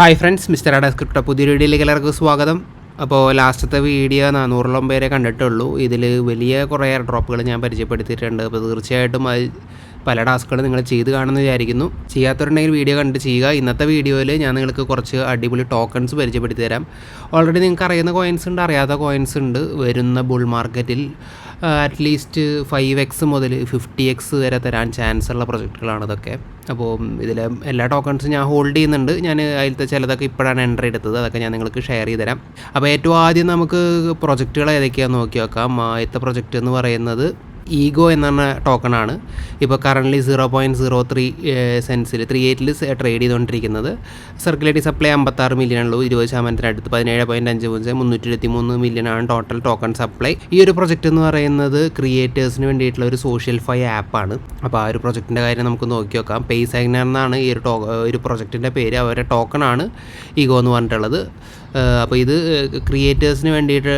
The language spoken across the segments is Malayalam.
ഹായ് ഫ്രണ്ട്സ് മിസ്റ്റർ അഡ സ്ക്രിപ്റ്റ് പുതിയ വീഡിയോയിലേക്ക് എല്ലാവർക്കും സ്വാഗതം. അപ്പോൾ ലാസ്റ്റത്തെ വീഡിയോ നാനൂറോളം പേരെ കണ്ടിട്ടുള്ളൂ. ഇതിൽ വലിയ കുറേ ഡ്രോപ്പുകൾ ഞാൻ പരിചയപ്പെടുത്തിയിട്ടുണ്ട്. അപ്പോൾ തീർച്ചയായിട്ടും അത് പല ടാസ്കുകളും നിങ്ങൾ ചെയ്ത് കാണുമെന്ന് വിചാരിക്കുന്നു. ചെയ്യാത്തവരുണ്ടെങ്കിൽ വീഡിയോ കണ്ട് ചെയ്യുക. ഇന്നത്തെ വീഡിയോയിൽ ഞാൻ നിങ്ങൾക്ക് കുറച്ച് അടിപൊളി ടോക്കൺസ് പരിചയപ്പെടുത്തി തരാം. ഓൾറെഡി നിങ്ങൾക്ക് അറിയുന്ന കോയിൻസ് ഉണ്ട് അറിയാത്ത കോയിൻസ് ഉണ്ട്. വരുന്ന ബുൾ മാർക്കറ്റിൽ അറ്റ്ലീസ്റ്റ് ഫൈവ് എക്സ് മുതൽ ഫിഫ്റ്റി എക്സ് വരെ തരാൻ ചാൻസ് ഉള്ള പ്രൊജക്റ്റുകളാണ് ഇതൊക്കെ. അപ്പോൾ ഇതിലെ എല്ലാ ടോക്കൺസും ഞാൻ ഹോൾഡ് ചെയ്യുന്നുണ്ട്. ഞാൻ അതിലത്തെ ചിലതൊക്കെ ഇപ്പോഴാണ് എന്റർ എടുത്തത്. അതൊക്കെ ഞാൻ നിങ്ങൾക്ക് ഷെയർ ചെയ്ത് തരാം. അപ്പോൾ ഏറ്റവും ആദ്യം നമുക്ക് പ്രൊജക്റ്റുകൾ ഏതൊക്കെയാണെന്ന് നോക്കി നോക്കാം. ആദ്യത്തെ പ്രൊജക്റ്റ് എന്ന് പറയുന്നത് ഈഗോ എന്ന് പറഞ്ഞ ടോക്കണാണ് ഇപ്പോൾ currently zero point zero three സെൻസിൽ three എയ്റ്റിൽ ട്രേഡ് ചെയ്തുകൊണ്ടിരിക്കുന്നത് സർക്കുലേറ്റിംഗ് സപ്ലൈ അമ്പത്താറ് മില്യൺ ഉള്ളൂ. ഇരുപത് ശതമാനത്തിനടുത്ത് പതിനേഴ് പോയിന്റ് അഞ്ച് പൂജ്യം മുന്നൂറ്റി ഇരുപത്തി മൂന്ന് മില്യൺ ആണ് ടോട്ടൽ ടോക്കൺ സപ്ലൈ ഈ ഒരു പ്രൊജക്റ്റ് എന്ന് പറയുന്നത് ക്രിയേറ്റേഴ്സിന് വേണ്ടിയിട്ടുള്ള ഒരു സോഷ്യൽ ഫൈ ആപ്പാണ് അപ്പോൾ ആ ഒരു പ്രൊജക്റ്റിന്റെ കാര്യം നമുക്ക് നോക്കി നോക്കാം. പേസ് അഗ്നർ എന്നാണ് ഈ ഒരു ടോ ഒരു പ്രൊജക്റ്റിന്റെ പേര്. അവരുടെ ടോക്കണാണ് ഈഗോ എന്ന് പറഞ്ഞിട്ടുള്ളത്. അപ്പോൾ ഇത് ക്രിയേറ്റേഴ്സിന് വേണ്ടിയിട്ട്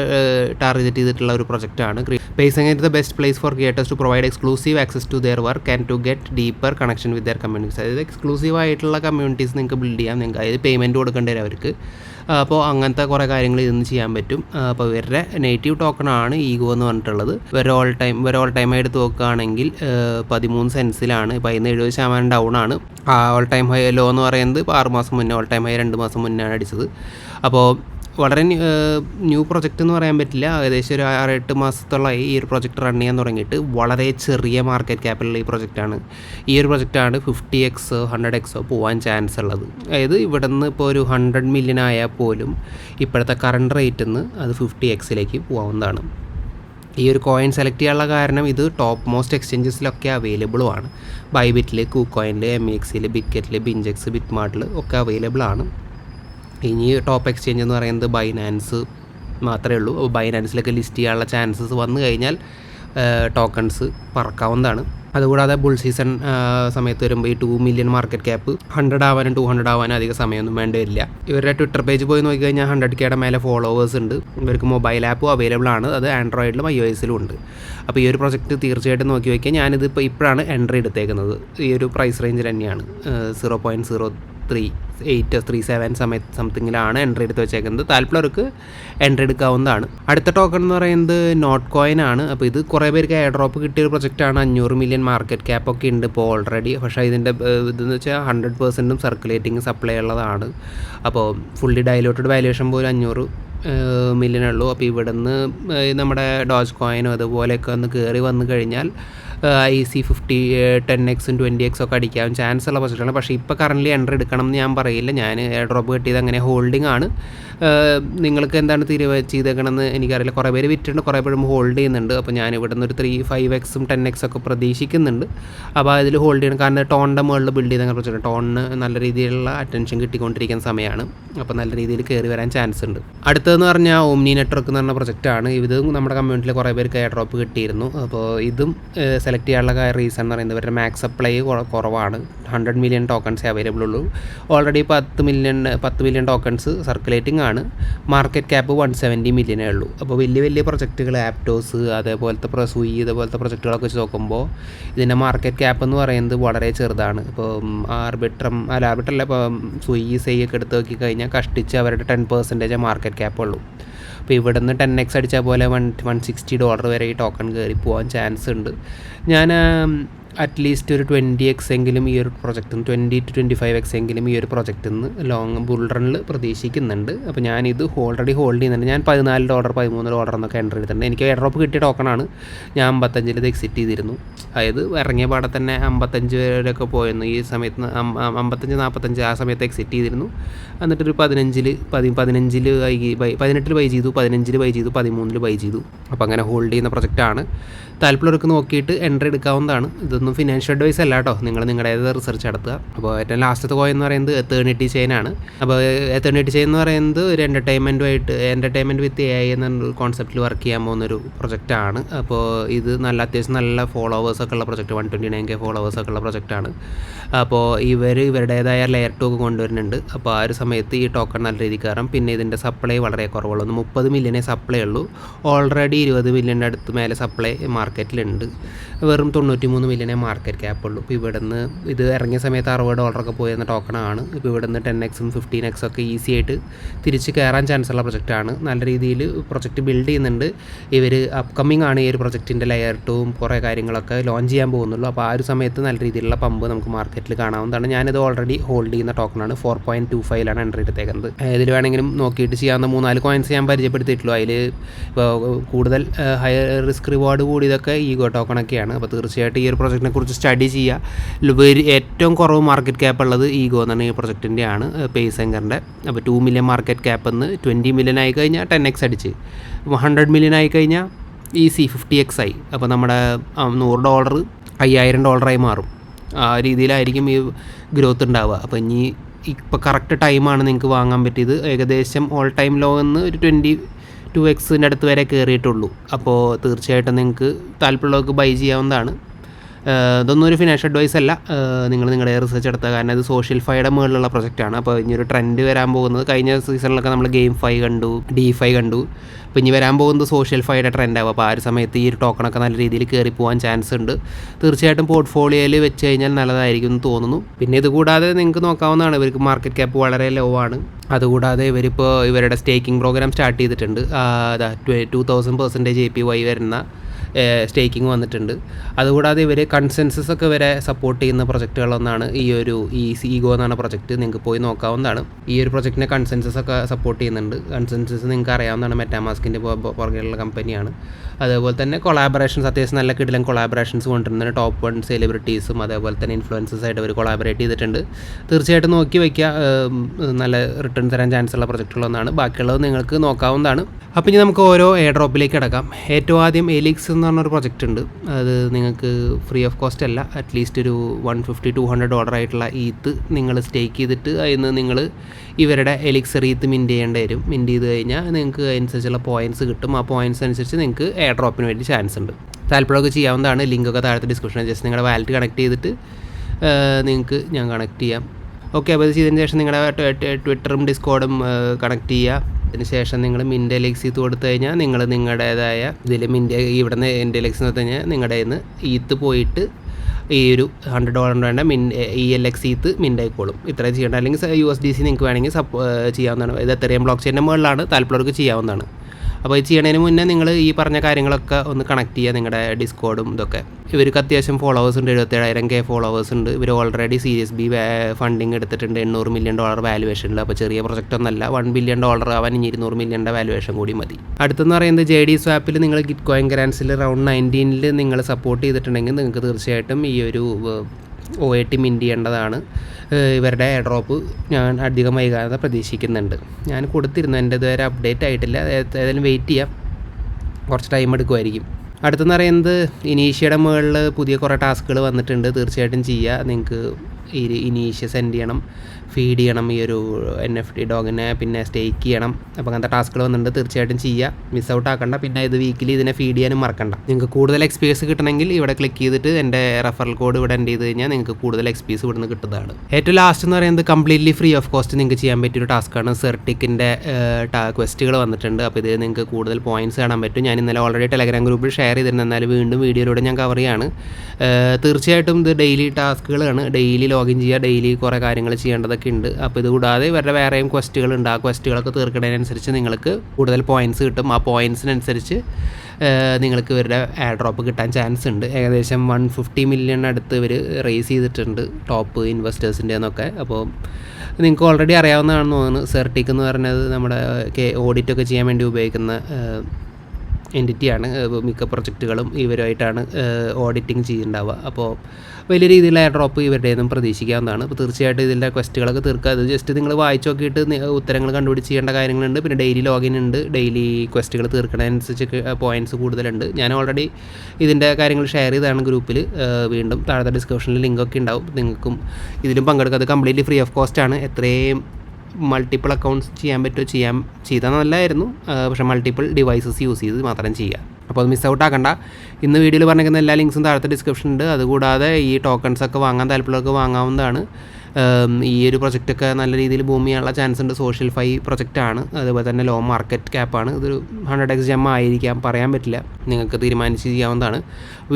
ടാർഗറ്റ് ചെയ്തിട്ടുള്ള ഒരു പ്രൊജക്റ്റാണ് pacing it the best place for creators to provide exclusive access to their work and to get deeper connection with their communities അതായത് എക്സ്ക്ലൂസീവ് ആയിട്ടുള്ള കമ്മ്യൂണിറ്റീസ് നിങ്ങൾക്ക് ബിൽഡ് ചെയ്യാം. നിങ്ങൾക്ക് അതായത് പേയ്മെന്റ് കൊടുക്കേണ്ടി വരും അവർക്ക്. അപ്പോൾ അങ്ങനത്തെ കുറേ കാര്യങ്ങൾ ഇതിന്ന് ചെയ്യാൻ പറ്റും. അപ്പോൾ ഇവരുടെ നെഗറ്റീവ് ടോക്കണാണ് ഈഗോ എന്ന് പറഞ്ഞിട്ടുള്ളത്. ഇവരെ ഓൾ ടൈം ഇവരെ ഓൾ ടൈം എടുത്ത് നോക്കുകയാണെങ്കിൽ പതിമൂന്ന് സെൻസിലാണ് ഇപ്പോൾ അതിന് എഴുപത് ശതമാനം ഡൗൺ ആണ്. ഓൾ ടൈം ഹൈ ലോ എന്ന് പറയുന്നത് ഇപ്പോൾ ആറ് മാസം മുന്നേ ഓൾ ടൈം ഹൈ രണ്ട് മാസം മുന്നേ ആണ് അടിച്ചത്. അപ്പോൾ വളരെ ന്യൂ പ്രൊജക്റ്റ് എന്ന് പറയാൻ പറ്റില്ല. ഏകദേശം ഒരു ആറ് എട്ട് മാസത്തോളമായി ഈ ഒരു പ്രൊജക്റ്റ് റൺ ചെയ്യാൻ തുടങ്ങിയിട്ട് വളരെ ചെറിയ മാർക്കറ്റ് ക്യാപ്പിലുള്ള ഈ പ്രൊജക്റ്റാണ് ഈ ഒരു പ്രൊജക്റ്റാണ് ഫിഫ്റ്റി എക്സ് ഹൺഡ്രഡ് എക്സോ പോകാൻ ചാൻസ് ഉള്ളത്. അതായത് ഇവിടെ നിന്ന് ഇപ്പോൾ ഒരു ഹൺഡ്രഡ് മില്യൺ ആയാൽ പോലും ഇപ്പോഴത്തെ കറണ്ട് റേറ്റിൽ നിന്ന് അത് ഫിഫ്റ്റി എക്സിലേക്ക് പോകാവുന്നതാണ് ഈ ഒരു കോയിൻ സെലക്ട് ചെയ്യാനുള്ള കാരണം ഇത് ടോപ്പ് മോസ്റ്റ് എക്സ്ചേഞ്ചസിലൊക്കെ അവൈലബിളും ആണ്. ബൈബിറ്റിൽ കൂക്കോയിനിൽ എം എക്സിൽ ബിക്കറ്റിൽ ബിഞ്ചെക്സ് ബിറ്റ്മാർട്ടിൽ ഒക്കെ അവൈലബിൾ ആണ്. ഇനി ടോപ്പ് എക്സ്ചേഞ്ച് എന്ന് പറയുന്നത് ബൈനാൻസ് മാത്രമേ ഉള്ളൂ. ബൈനാൻസിലൊക്കെ ലിസ്റ്റ് ചെയ്യാനുള്ള ചാൻസസ് വന്നു കഴിഞ്ഞാൽ ടോക്കൺസ് പറക്കാവുന്നതാണ്. അതുകൂടാതെ ബുൾ സീസൺ സമയത്ത് വരുമ്പോൾ ഈ two million market cap hundred ആവാനും ടു ഹൺഡ്രഡ് ആവാനും അധികം സമയമൊന്നും വേണ്ടി വരില്ല. ഇവരുടെ ട്വിറ്റർ പേജ് പോയി നോക്കി കഴിഞ്ഞാൽ ഹൺഡ്രഡ് കെയുടെ മേലെ ഫോളോവേഴ്സ് ഉണ്ട്. ഇവർക്ക് മൊബൈൽ ആപ്പും അവൈലബിൾ ആണ്. അത് ആൻഡ്രോയിഡിലും ഐ ഒ എസിലും ഉണ്ട്. അപ്പോൾ ഈ ഒരു പ്രൊജക്റ്റ് തീർച്ചയായിട്ടും നോക്കി വയ്ക്കുക ഞാനിത് ഇപ്പോൾ ഇപ്പോഴാണ് എൻട്രി എടുത്തേക്കുന്നത്. ഈ ഒരു പ്രൈസ് റേഞ്ച് തന്നെയാണ്. Zero point zero three eight three seven സമയത്ത് സംതിങ്ങിലാണ് എൻട്രി എടുത്ത് വെച്ചേക്കുന്നത്. താല്പര്യമുള്ളവർക്ക് എൻട്രി എടുക്കാവുന്നതാണ്. അടുത്ത ടോക്കൺ എന്ന് പറയുന്നത് നോട്ട് കോയിൻ ആണ്. അപ്പോൾ ഇത് കുറേ പേർക്ക് എയർ ഡ്രോപ്പ് കിട്ടിയ ഒരു പ്രൊജക്റ്റാണ് അഞ്ഞൂറ് മില്യൺ മാർക്കറ്റ് ക്യാപ്പ് ഒക്കെ ഉണ്ട് ഇപ്പോൾ ഓൾറെഡി പക്ഷേ ഇതിന്റെ ഇതെന്ന് വെച്ചാൽ ഹൺഡ്രഡ് പെർസെന്റും സർക്കുലേറ്റിംഗ് സപ്ലൈ ഉള്ളതാണ്. അപ്പോൾ ഫുള്ളി ഡൈലൂട്ടഡ് വാല്യുവേഷൻ പോലും അഞ്ഞൂറ് മില്യൺ ഉള്ളൂ. അപ്പോൾ ഇവിടുന്ന് നമ്മുടെ ഡോജ് കോയിനോ അതുപോലെയൊക്കെ ഒന്ന് കയറി വന്നു കഴിഞ്ഞാൽ ഐ സി ഫിഫ്റ്റി ടെൻ എക്സും ട്വന്റി എക്സും ഒക്കെ അടിക്കാൻ ചാൻസ് ഉള്ള പൊസിഷനാണ് പക്ഷേ ഇപ്പോൾ കറന്റ് എന്റർ എടുക്കണം എന്ന് ഞാൻ പറയില്ല. ഞാൻ ഡ്രോപ്പ് കിട്ടിയത് അങ്ങനെ ഹോൾഡിംഗ് ആണ്. നിങ്ങൾക്ക് എന്താണ് തീരുവ ചെയ്തേക്കണമെന്ന് എനിക്കറിയില്ല. കുറേ പേര് വിറ്റിട്ടുണ്ട്. കുറേ പേരും ഹോൾഡ് ചെയ്യുന്നുണ്ട്. അപ്പോൾ ഞാൻ ഇവിടെ നിന്ന് ഒരു ത്രീ ഫൈവ് എക്സും ടെൻ എക്സ് ഒക്കെ പ്രതീക്ഷിക്കുന്നുണ്ട്. അപ്പോൾ അതിൽ ഹോൾഡ് ചെയ്യണം. കാരണം ടോണിന്റെ മുകളിൽ ബിൽഡ് ചെയ്ത പ്രൊജക്റ്റ് ടോണിന് നല്ല രീതിയിലുള്ള അറ്റൻഷൻ കിട്ടിക്കൊണ്ടിരിക്കുന്ന സമയമാണ്. അപ്പോൾ നല്ല രീതിയിൽ കയറി വരാൻ ചാൻസ് ഉണ്ട്. അടുത്തതെന്ന് പറഞ്ഞാൽ ഓംനി നെറ്റ്വർക്ക് എന്ന് പറഞ്ഞ പ്രൊജക്റ്റാണ് ഇത് നമ്മുടെ കമ്മ്യൂണിറ്റിയിൽ കുറേ പേർക്ക് എയർ ഡ്രോപ്പ് കിട്ടിയിരുന്നു. അപ്പോൾ ഇതും സെലക്ട് ചെയ്യാനുള്ള റീസൺ എന്ന് പറയുന്നത് ഇവരുടെ മാക്സ് സപ്ലൈ കുറവാണ്. ഹൺഡ്രഡ് മില്യൺ ടോക്കൺസേ അവൈലബിൾ ഉള്ളൂ. ഓൾറെഡി പത്ത് മില്യൺ പത്ത് മില്യൺ ടോക്കൺസ് സർക്കുലേറ്റിംഗ് ആണ്. മാർക്കറ്റ് ക്യാപ്പ് വൺ സെവന്റി മില്യനേ ഉള്ളൂ. അപ്പോൾ വലിയ വലിയ പ്രൊജക്റ്റുകൾ ആപ്റ്റോസ് അതേപോലത്തെ സുയി ഇതേപോലത്തെ പ്രൊജക്റ്റുകളൊക്കെ വെച്ച് നോക്കുമ്പോൾ ഇതിന്റെ മാർക്കറ്റ് ക്യാപ്പ് എന്ന് പറയുന്നത് വളരെ ചെറുതാണ്. ഇപ്പോൾ ആർബിട്രം അല്ല ആർബിട്രല്ല ഇപ്പോൾ സുയി സെയ്യൊക്കെ എടുത്ത് നോക്കി കഴിഞ്ഞാൽ കഷ്ടിച്ച് അവരുടെ ടെൻ പെർസെന്റേജ് മാർക്കറ്റ് ക്യാപ്പ് ഉള്ളൂ. അപ്പോൾ ഇവിടെ നിന്ന് ടെൻ എക്സ് അടിച്ചാൽ പോലെ വൺ വൺ സിക്സ്റ്റി ഡോളർ വരെ ഈ ടോക്കൺ കയറി പോകാൻ ചാൻസ് ഉണ്ട്. ഞാൻ അറ്റ്ലീസ്റ്റ് ഒരു ട്വന്റി എക്സ് എങ്കിലും ഈ ഒരു പ്രൊജക്റ്റിൽ നിന്ന് twenty to twenty five X എങ്കിലും ഈ ഒരു പ്രൊജക്റ്റിൽ നിന്ന് ലോങ് ബുൾ പ്രതീക്ഷിക്കുന്നുണ്ട്. അപ്പോൾ ഞാനിത് ഓൾറെഡി ഹോൾഡ് ചെയ്യുന്നുണ്ട്. ഞാൻ പതിനാല് ഓർഡർ പതിമൂന്ന് ഓർഡർ എന്നൊക്കെ എന്റർ ചെയ്തിട്ടുണ്ട്. എനിക്ക് എയർ ഡ്രോപ്പ് കിട്ടിയ ടോക്കണാണ് ഞാൻ അമ്പത്തഞ്ചിൽ ഇത് എക്സിറ്റ് ചെയ്തിരുന്നു. അതായത് ഇറങ്ങിയ പാടെ തന്നെ അമ്പത്തഞ്ച് വരെയൊക്കെ പോയിരുന്നു. ഈ സമയത്ത് അമ്പത്തഞ്ച് നാൽപ്പത്തഞ്ച് ആ സമയത്ത് എക്സിറ്റ് ചെയ്തിരുന്നു. എന്നിട്ടൊരു പതിനഞ്ചിൽ പതി പതിനഞ്ചിൽ ബൈ ബൈ പതിനെട്ടിൽ ബൈ ചെയ്തു പതിനഞ്ചിൽ ബൈ ചെയ്തു പതിമൂന്നിൽ ബൈ ചെയ്തു. അപ്പോൾ അങ്ങനെ ഹോൾഡ് ചെയ്യുന്ന പ്രൊജക്റ്റാണ് താല്പര്യമുള്ളവർക്ക് നോക്കിയിട്ട് എൻട്രി എടുക്കാവുന്നതാണ്. ഇതൊന്നും ഫിനാൻഷ്യൽ അഡ്വൈസ് അല്ല കേട്ടോ നിങ്ങൾ നിങ്ങളുടേത് റിസർച്ച് നടത്തുക. അപ്പോൾ ഏറ്റവും ലാസ്റ്റത്തെ കോയിൻ എന്ന് പറയുന്നത് എത്തേണിറ്റി ആണ്. അപ്പോൾ എത്തേണിറ്റി ചെയിൻ എന്ന് പറയുന്നത് ഒരു എന്റർടൈൻമെന്റുമായിട്ട് എന്റർടൈൻമെന്റ് വിത്ത് എ ഐ എന്ന കോൺസെപ്റ്റിൽ വർക്ക് ചെയ്യാൻ പോകുന്നൊരു പ്രൊജക്റ്റാണ് അപ്പോൾ ഇത് നല്ല അത്യാവശ്യം നല്ല ഫോളോവേഴ്സ് ഒക്കെ ഉള്ള project one twenty nine K ഫോളോവേഴ്സൊക്കെ ഉള്ള പ്രൊജക്റ്റാണ് അപ്പോൾ ഇവർ ഇവരുടേതായ ലെയർ ടു ഒക്കെ കൊണ്ടുവരുന്നുണ്ട്. അപ്പോൾ ആ ഒരു സമയത്ത് ഈ ടോക്കൺ നല്ല രീതിക്ക് കയറാം. പിന്നെ ഇതിന്റെ സപ്ലൈ വളരെ കുറവുള്ളൂ. ഒന്ന് മുപ്പത് മില്യനെ സപ്ലൈ ഉള്ളൂ. ഓൾറെഡി ഇരുപത് മില്യന്റെ അടുത്ത് മേലെ സപ്ലൈ മാർക്കറ്റിലുണ്ട് വെറും തൊണ്ണൂറ്റി മൂന്ന് മില്യനെ മില്യനെ മാർക്കറ്റ് ക്യാപ്പ് ഉള്ളൂ. ഇപ്പോൾ ഇവിടുന്ന് ഇത് ഇറങ്ങിയ സമയത്ത് അറുപത് ഡോളറൊക്കെ പോയിരുന്ന ടോക്കണാണ് ഇപ്പോൾ ഇവിടുന്ന് ടെൻ എക്സും ഫിഫ്റ്റീൻ എക്സും ഒക്കെ ഈസി ആയിട്ട് തിരിച്ച് കയറാൻ ചാൻസ് ഉള്ള പ്രൊജക്റ്റാണ് നല്ല രീതിയിൽ പ്രൊജക്റ്റ് ബിൽഡ് ചെയ്യുന്നുണ്ട്. ഇവർ അപ്കമ്മിങ് ആണ് ഈ ഒരു പ്രൊജക്റ്റിന്റെ ലെയർ ടൂവും കുറേ കാര്യങ്ങളൊക്കെ ലോഞ്ച് ചെയ്യാൻ പോകുന്നുള്ളൂ. അപ്പോൾ ആ ഒരു സമയത്ത് നല്ല രീതിയിലുള്ള പമ്പ് നമുക്ക് മാർക്കറ്റിൽ കാണാവുന്നതാണ്. ഞാനിത് ഓൾറെഡി ഹോൾഡ് ചെയ്യുന്ന ടോക്കണാണ് ഫോർ പോയിന്റ് ടു ഫൈവിലാണ് എൻട്രി എടുത്തേക്കുന്നത്. ഇതിൽ വേണമെങ്കിലും നോക്കിയിട്ട് ചെയ്യാവുന്ന മൂന്നാൽ കോയിൻസ് ഞാൻ പരിചയപ്പെടുത്തിയിട്ടുള്ളൂ. അതിൽ കൂടുതൽ ഹയർ റിസ്ക് റിവാർഡ് കൂടിയതൊക്കെ ഈഗോ ടോക്കണൊക്കെയാണ് അപ്പോൾ തീർച്ചയായിട്ടും ഈ ഒരു പ്രൊജക്റ്റിനെ കുറിച്ച് സ്റ്റഡി ചെയ്യുക വെരി ഏറ്റവും കുറവ് മാർക്കറ്റ് ക്യാപ്പ് ഉള്ളത് ഈഗോ എന്നാണ് ഈ പ്രൊജക്റ്റിന്റെ ആണ്. പേസെങ്കറിന്റെ അപ്പോൾ ടു മില്യൺ മാർക്കറ്റ് ക്യാപ്പ് എന്ന് ട്വന്റി മില്യൺ ആയി കഴിഞ്ഞാൽ ടെൻ എക്സ് അടിച്ച്. ഹൺഡ്രഡ് മില്യൺ ആയി കഴിഞ്ഞാൽ ഈ സി ഫിഫ്റ്റി എക്സ് ആയി. അപ്പോൾ നമ്മുടെ നൂറ് ഡോളർ അയ്യായിരം ഡോളറായി മാറും. ആ രീതിയിലായിരിക്കും ഈ ഗ്രോത്ത് ഉണ്ടാവുക അപ്പോൾ ഇനി ഇപ്പോൾ കറക്റ്റ് ടൈമാണ് നിങ്ങൾക്ക് വാങ്ങാൻ പറ്റിയത്. ഏകദേശം ഓൾ ടൈം ലോ എന്ന് ഒരു ട്വന്റി ടു എക്സിന്റെ അടുത്ത് വരെ കയറിയിട്ടുള്ളൂ അപ്പോൾ തീർച്ചയായിട്ടും നിങ്ങൾക്ക് താല്പര്യമുള്ളവർക്ക് ബൈ ചെയ്യാവുന്നതാണ്. ഇതൊന്നും ഒരു ഫിനാൻഷ്യൽ അഡ്വൈസ് അല്ല. നിങ്ങൾ നിങ്ങളുടെ റിസർച്ച് എടുത്ത കാരണം ഇത് സോഷ്യൽ ഫൈയുടെ മുകളിലുള്ള പ്രൊജക്റ്റാണ് അപ്പോൾ ഇനി ഒരു ട്രെൻഡ് വരാൻ പോകുന്നത് കഴിഞ്ഞ സീസണിലൊക്കെ നമ്മൾ ഗെയിം ഫൈ കണ്ടു ഡി ഫൈ കണ്ടു. അപ്പോൾ ഇനി വരാൻ പോകുന്നത് സോഷ്യൽ ഫൈയുടെ ട്രെൻഡാവും അപ്പോൾ ആ ഒരു സമയത്ത് ഈ ഒരു ടോക്കണൊക്കെ നല്ല രീതിയിൽ കയറി പോകാൻ ചാൻസ് ഉണ്ട്. തീർച്ചയായിട്ടും പോർട്ട്ഫോളിയോയിൽ വെച്ച് കഴിഞ്ഞാൽ നല്ലതായിരിക്കും എന്ന് തോന്നുന്നു. പിന്നെ ഇത് കൂടാതെ നിങ്ങൾക്ക് നോക്കാവുന്നതാണ് ഇവർക്ക് മാർക്കറ്റ് ക്യാപ്പ് വളരെ ലോ ആണ്. അതുകൂടാതെ ഇവരിപ്പോൾ ഇവരുടെ സ്റ്റേക്കിംഗ് പ്രോഗ്രാം സ്റ്റാർട്ട് ചെയ്തിട്ടുണ്ട്. Two thousand percentage A P Y വരുന്ന സ്റ്റേക്കിംഗ് വന്നിട്ടുണ്ട്. അതുകൂടാതെ ഇവർ കൺസെൻസസ് ഒക്കെ വരെ സപ്പോർട്ട് ചെയ്യുന്ന പ്രൊജക്റ്റുകളൊന്നാണ് ഈ ഒരു ഈ സീഗോ എന്നാണ് പ്രൊജക്റ്റ് നിങ്ങൾക്ക് പോയി നോക്കാവുന്നതാണ്. ഈ ഒരു പ്രൊജക്റ്റിനെ കൺസെൻസസ് ഒക്കെ സപ്പോർട്ട് ചെയ്യുന്നുണ്ട്. കൺസെൻസസ് നിങ്ങൾക്ക് അറിയാവുന്നതാണ് മെറ്റാമാസ്കിന്റെ പുറകെയുള്ള കമ്പനിയാണ് അതേപോലെ തന്നെ കൊളാബറേഷൻസ് അത്യാവശ്യം നല്ല കിടിലം കൊളാബറേഷൻസ് കൊണ്ടുവരുന്നതിന് ടോപ്പ് വൺ സെലിബ്രിറ്റീസും അതേപോലെ തന്നെ ഇൻഫ്ലുവൻസസ് ആയിട്ട് അവർ കൊളാബറേറ്റ് ചെയ്തിട്ടുണ്ട്. തീർച്ചയായിട്ടും നോക്കി വയ്ക്കുക നല്ല റിട്ടേൺ തരാൻ ചാൻസ് ഉള്ള പ്രൊജക്റ്റുകളൊന്നാണ് ബാക്കിയുള്ളത് നിങ്ങൾക്ക് നോക്കാവുന്നതാണ്. അപ്പോൾ ഇനി നമുക്ക് ഓരോ എയർ ഡ്രോപ്പിലേക്ക് കിടക്കാം. ഏറ്റവും ആദ്യം എലിക്സ് എന്ന് പറഞ്ഞൊരു പ്രൊജക്റ്റ് ഉണ്ട്. അത് നിങ്ങൾക്ക് ഫ്രീ ഓഫ് കോസ്റ്റ് അല്ല. അറ്റ്ലീസ്റ്റ് ഒരു one fifty to hundred order ആയിട്ടുള്ള ഈത്ത് നിങ്ങൾ സ്റ്റേക്ക് ചെയ്തിട്ട് അതിൽ നിങ്ങൾ ഇവരുടെ എലിക്സർ ഈത്ത് മിന്റ് ചെയ്യേണ്ടി വരും. മിന്റ് ചെയ്ത് കഴിഞ്ഞാൽ നിങ്ങൾക്ക് അതിനനുസരിച്ചുള്ള പോയിന്റ്സ് കിട്ടും. ആ പോയിന്റ്സ് അനുസരിച്ച് നിങ്ങൾക്ക് എയർ ഡ്രോപ്പിന് വേണ്ടി ചാൻസ് ഉണ്ട്. താല്പര്യമൊക്കെ ചെയ്യാവുന്നതാണ്. ലിങ്കൊക്കെ താഴത്തെ ഡിസ്ക്രിപ്ഷനിൽ ജസ്റ്റ് നിങ്ങളുടെ വാലറ്റ് കണക്ട് ചെയ്തിട്ട് നിങ്ങൾക്ക് ഞാൻ കണക്ട് ചെയ്യാം. ഓക്കെ അപ്പോൾ ഇത് ചെയ്തതിന് ശേഷം നിങ്ങളുടെ ട്വ- ട്വ- ട്വിറ്ററും ഡിസ്കോഡും കണക്ട് ചെയ്യുക അതിന് ശേഷം നിങ്ങൾ മിന്റെ ലെക്സ് കൊടുത്തു കഴിഞ്ഞാൽ നിങ്ങൾ നിങ്ങളുടേതായ ഇതിൽ മിന്റെ ഇവിടുന്ന് എന്റെ ലെക്സ് എന്ന് പറഞ്ഞു കഴിഞ്ഞാൽ നിങ്ങളുടെ നിന്ന് ഈത്ത് പോയിട്ട് ഈ ഒരു ഹൺഡ്രഡ് ഡോളർ വേണ്ട മിൻ ഇ എൽ എക്സ് ഈത്ത് മിന്റായിക്കോളും. ഇത്ര ചെയ്യേണ്ട. അല്ലെങ്കിൽ യു എസ് ഡി സി നിങ്ങൾക്ക് വേണമെങ്കിൽ സപ്പോ ചെയ്യാവുന്നതാണ്. ഇത് എത്രയും ബ്ലോക്ക് ചെയിന്റെ മുകളിലാണ്. താല്പര്യമുള്ളവർക്ക് ചെയ്യാവുന്നതാണ്. അപ്പോൾ ഇത് ചെയ്യണതിന് മുന്നേ നിങ്ങൾ ഈ പറഞ്ഞ കാര്യങ്ങളൊക്കെ ഒന്ന് കണക്ട് ചെയ്യുക നിങ്ങളുടെ ഡിസ്കോഡും ഇതൊക്കെ. ഇവർക്ക് അത്യാവശ്യം ഫോളോവേഴ്സ് ഉണ്ട് എഴുപത്തേഴായിരം കെ ഫോളോവേഴ്സ് ഉണ്ട്. ഇവർ already C S B funding എടുത്തിട്ടുണ്ട് എണ്ണൂറ് മില്യൺ ഡോളർ വാലുവേഷനിൽ അപ്പോൾ ചെറിയ പ്രൊജക്റ്റ് ഒന്നല്ല വൺ ബില്യൺ ഡോളർ ആവാൻ ഇനി ഇരുന്നൂറ് മില്യന്റെ വാലുവേഷൻ കൂടി മതി. അടുത്തെന്ന് പറയുന്നത് ജെ ഡി സ്വാപ്പിൽ നിങ്ങൾ ഗിറ്റ് കോയിൻ ഗ്രാൻസിൽ റൗണ്ട് നയന്റീനിൽ നിങ്ങൾ സപ്പോർട്ട് ചെയ്തിട്ടുണ്ടെങ്കിൽ നിങ്ങൾക്ക് തീർച്ചയായിട്ടും ഈ ഒരു ഒ എ ടി മിന്റ് ചെയ്യേണ്ടതാണ് ഇവരുടെ എയർ ഡ്രോപ്പ് ഞാൻ അധികം വൈകാതെ പ്രതീക്ഷിക്കുന്നുണ്ട്. ഞാൻ കൊടുത്തിരുന്നു എന്റെ ഇതുവരെ അപ്ഡേറ്റ് ആയിട്ടില്ല. ഏത- ഏതായാലും വെയിറ്റ് ചെയ്യാം. കുറച്ച് ടൈം എടുക്കുമായിരിക്കും. അടുത്തെന്ന് പറയുന്നത് ഇനീഷ്യയുടെ മുകളിൽ പുതിയ കുറേ ടാസ്കുകൾ വന്നിട്ടുണ്ട്. തീർച്ചയായിട്ടും ചെയ്യുക നിങ്ങൾക്ക് ഇനീഷ്യ സെൻഡ് ചെയ്യണം ഫീഡ് ചെയ്യണം ഈ ഒരു എൻ എഫ് ടി ഡോഗിനെ പിന്നെ സ്റ്റേക്ക് ചെയ്യണം. അപ്പോൾ അങ്ങനത്തെ ടാസ്കുകൾ വന്നിട്ടുണ്ട്. തീർച്ചയായിട്ടും ചെയ്യുക മിസ് ഔട്ട് ആക്കണ്ട. പിന്നെ ഇത് വീക്കിലി ഇതിനെ ഫീഡ് ചെയ്യാനും മറക്കണ്ട. നിങ്ങൾക്ക് കൂടുതൽ എക്സ്പീരിയൻസ് കിട്ടണമെങ്കിൽ ഇവിടെ ക്ലിക്ക് ചെയ്തിട്ട് എന്റെ റെഫറൽ കോഡ് ഇവിടെ എന്റെ ചെയ്ത് കഴിഞ്ഞാൽ നിങ്ങൾക്ക് കൂടുതൽ എക്സ്പീരിയൻസ് ഇവിടുന്ന് കിട്ടുന്നതാണ്. ഏറ്റവും ലാസ്റ്റ് എന്ന് പറയുന്നത് കംപ്ലീറ്റ്ലി ഫ്രീ ഓഫ് കോസ്റ്റ് നിങ്ങൾക്ക് ചെയ്യാൻ പറ്റിയൊരു ടാസ്ക്കാണ് സെർട്ടിക്കിന്റെ ക്വസ്റ്റുകൾ വന്നിട്ടുണ്ട്. അപ്പോൾ ഇത് നിങ്ങൾക്ക് കൂടുതൽ പോയിന്റ്സ് കാണാൻ പറ്റും. ഞാൻ ഇന്നലെ ഓൾറെഡി ടെലഗ്രാം ഗ്രൂപ്പിൽ ഷെയർ ചെയ്തിട്ടുണ്ട് എന്നാലും വീണ്ടും വീഡിയോയിലൂടെ ഞാൻ കവർ ചെയ്യാണ്. തീർച്ചയായിട്ടും ഇത് ഡെയിലി ടാസ്കുകളാണ് ഡെയിലി ലോഗിൻ ചെയ്യുക ഡെയിലി കുറേ കാര്യങ്ങൾ ചെയ്യേണ്ടതൊക്കെ ഉണ്ട്. അപ്പോൾ ഇത് കൂടാതെ ഇവരുടെ വേറെയും ക്വസ്റ്റുകൾ ഉണ്ട്. ആ ക്വസ്റ്റുകളൊക്കെ തീർക്കുന്നതിനനുസരിച്ച് നിങ്ങൾക്ക് കൂടുതൽ പോയിന്റ്സ് കിട്ടും. ആ പോയിന്റ്സിനനുസരിച്ച് ഏഹ് നിങ്ങൾക്ക് ഇവരുടെ എയർ ഡ്രോപ്പ് കിട്ടാൻ ചാൻസ് ഉണ്ട്. ഏകദേശം വൺ ഫിഫ്റ്റി മില്യൺ അടുത്ത് ഇവർ റേസ് ചെയ്തിട്ടുണ്ട് ടോപ്പ് ഇൻവെസ്റ്റേഴ്സിന്റെ എന്നൊക്കെ. അപ്പോൾ നിങ്ങൾക്ക് ഓൾറെഡി അറിയാവുന്നതാണെന്ന് തോന്നുന്നു. സെർട്ടിക് എന്ന് പറഞ്ഞത് നമ്മുടെ ഓഡിറ്റൊക്കെ ചെയ്യാൻ വേണ്ടി ഉപയോഗിക്കുന്ന എന്റിറ്റിയാണ് മിക്ക പ്രൊജക്റ്റുകളും ഇവരുമായിട്ടാണ് ഓഡിറ്റിംഗ് ചെയ്യുന്നുണ്ടാവുക. അപ്പോൾ വലിയ രീതിയിലുള്ള എയർ ഡ്രോപ്പ് ഇവരുടെ നിന്നും പ്രതീക്ഷിക്കാവുന്നതാണ്. അപ്പോൾ തീർച്ചയായിട്ടും ഇതിന്റെ ക്വസ്റ്റുകളൊക്കെ തീർക്കുക. അത് ജസ്റ്റ് നിങ്ങൾ വായിച്ചു നോക്കിയിട്ട് ഉത്തരങ്ങൾ കണ്ടുപിടിച്ച് ചെയ്യേണ്ട കാര്യങ്ങളുണ്ട്. പിന്നെ ഡെയിലി ലോഗിൻ ഉണ്ട്. ഡെയിലി ക്വസ്റ്റുകൾ തീർക്കണതനുസരിച്ച് പോയിന്റ്സ് കൂടുതലുണ്ട്. ഞാൻ ഓൾറെഡി ഇതിന്റെ കാര്യങ്ങൾ ഷെയർ ചെയ്തതാണ് ഗ്രൂപ്പിൽ വീണ്ടും താഴത്തെ ഡിസ്ക്രിപ്ഷനിൽ ലിങ്കൊക്കെ ഉണ്ടാവും. നിങ്ങൾക്കും ഇതിലും പങ്കെടുക്കുക അത് കംപ്ലീറ്റ്ലി ഫ്രീ ഓഫ് കോസ്റ്റ് ആണ്. എത്രയും മൾട്ടിപ്പിൾ അക്കൗണ്ട്സ് ചെയ്യാൻ പറ്റുമോ ചെയ്യാൻ ചെയ്താൽ നല്ലതായിരുന്നു. പക്ഷേ മൾട്ടിപ്പിൾ ഡിവൈസസ് യൂസ് ചെയ്ത് മാത്രം ചെയ്യുക. അപ്പോൾ അത് മിസ് ഔട്ട് ആക്കണ്ട. ഇന്ന് വീഡിയോയിൽ പറഞ്ഞിരിക്കുന്ന എല്ലാ ലിങ്ക്സും താഴത്തെ ഡിസ്ക്രിപ്ഷൻ ഉണ്ട്. അതുകൂടാതെ ഈ ടോക്കൺസ് ഒക്കെ വാങ്ങാൻ താല്പര്യമുള്ളവർക്ക് വാങ്ങാവുന്നതാണ്. ഈ ഒരു പ്രൊജക്റ്റൊക്കെ നല്ല രീതിയിൽ ഭൂമിയാനുള്ള ചാൻസ് ഉണ്ട്. സോഷ്യൽ ഫൈ പ്രൊജക്റ്റാണ് അതുപോലെ തന്നെ ലോ മാർക്കറ്റ് ക്യാപ്പാണ് ഇതൊരു ഹൺഡ്രഡ് എക്സ് ജെം ആയിരിക്കാം. പറയാൻ പറ്റില്ല. നിങ്ങൾക്ക് തീരുമാനിച്ച് ചെയ്യാവുന്നതാണ്.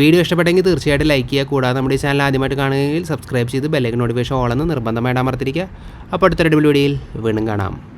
വീഡിയോ ഇഷ്ടപ്പെട്ടെങ്കിൽ തീർച്ചയായിട്ടും ലൈക്ക് ചെയ്യുക. കൂടാതെ നമ്മുടെ ഈ ചാനൽ ആദ്യമായിട്ട് കാണുകയെങ്കിൽ സബ്സ്ക്രൈബ് ചെയ്ത് ബെല്ലൈക്കൻ നോട്ടിഫിക്കേഷൻ ഓളെന്ന് നിർബന്ധമായിട്ട് അമർത്തിരിക്കുക. അപ്പോൾ അടുത്തൊരു വീഡിയോയിൽ വീണ്ടും കാണാം.